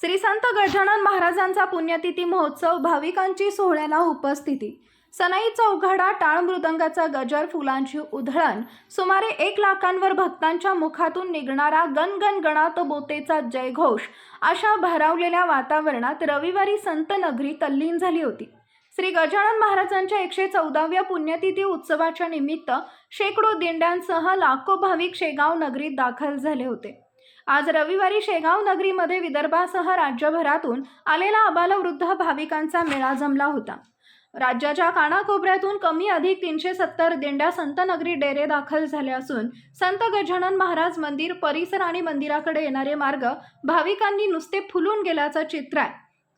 श्री संत गजानन महाराजांचा पुण्यतिथी महोत्सव भाविकांची सोहळ्याला उपस्थिती. सनाई चौघडा टाळ मृदंगाचा गजर फुलांची उधळण. सुमारे एक लाखांवर भक्तांच्या मुखातून निघणारा गणगण गणात बोतेचा जयघोष. अशा भरावलेल्या वातावरणात रविवारी संत नगरी तल्लीन झाली होती. श्री गजानन महाराजांच्या एकशे चौदाव्या पुण्यतिथी उत्सवाच्या निमित्त शेकडो दिंड्यांसह लाखो भाविक शेगाव नगरीत दाखल झाले होते. आज रविवारी शेगाव नगरीमध्ये विदर्भासह राज्यभरातून आलेला अबालवृद्ध भाविकांचा मेळा जमला होता. राज्याच्या कानाकोपऱ्यातून कमी अधिक तीनशे सत्तर दिंड्या संतनगरी डेरे दाखल झाले असून संत गजानन महाराज मंदिर परिसर आणि मंदिराकडे येणारे मार्ग भाविकांनी नुसते फुलून गेल्याचं चित्र आहे.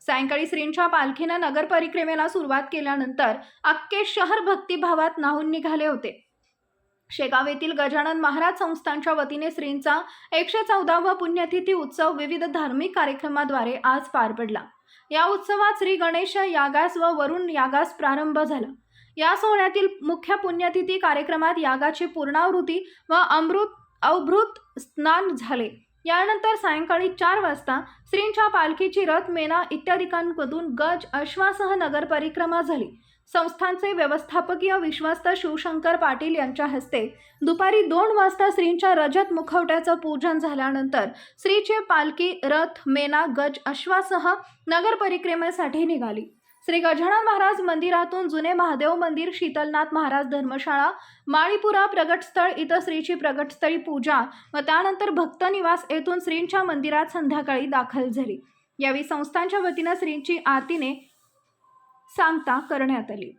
सायंकाळी श्रींच्या पालखीनं नगर परिक्रमेला सुरुवात केल्यानंतर अख्खे शहर भक्तिभावात नाहून निघाले होते. शेगाव येथील गजानन महाराज संस्थांच्या वतीने श्रींचा एकशे चौदावा पुण्यतिथी उत्सव विविध धार्मिक कार्यक्रमाद्वारे आज पार पडला. या उत्सवात श्री गणेश यागास व वरुण यागास प्रारंभ झाला. या सोहळ्यातील मुख्य पुण्यतिथी कार्यक्रमात यागाची पूर्णावृत्ती व अमृत अवभृत स्नान झाले. यानंतर सायंकाळी चार वाजता श्रींच्या पालखीची रथ मेना इत्यादिकांमधून गज अश्वासह नगर परिक्रमा झाली. संस्थांचे व्यवस्थापकीय विश्वस्त शिवशंकर पाटील यांच्या हस्ते दुपारी दोन वाजता श्रींच्या रजत मुखवट्याचं पूजन झाल्यानंतर श्रीचे पालखी रथ मेना गज अश्वासह नगर परिक्रमेसाठी निघाली. श्री गजानन महाराज मंदिरातून जुने महादेव मंदिर शीतलनाथ महाराज धर्मशाळा माळीपुरा प्रगटस्थळ इथं श्रीची प्रगटस्थळी पूजा व त्यानंतर भक्त निवास येथून श्रींच्या मंदिरात संध्याकाळी दाखल झाली. यावेळी संस्थांच्या वतीनं श्रींची आरतीने सांगता करण्यात आली.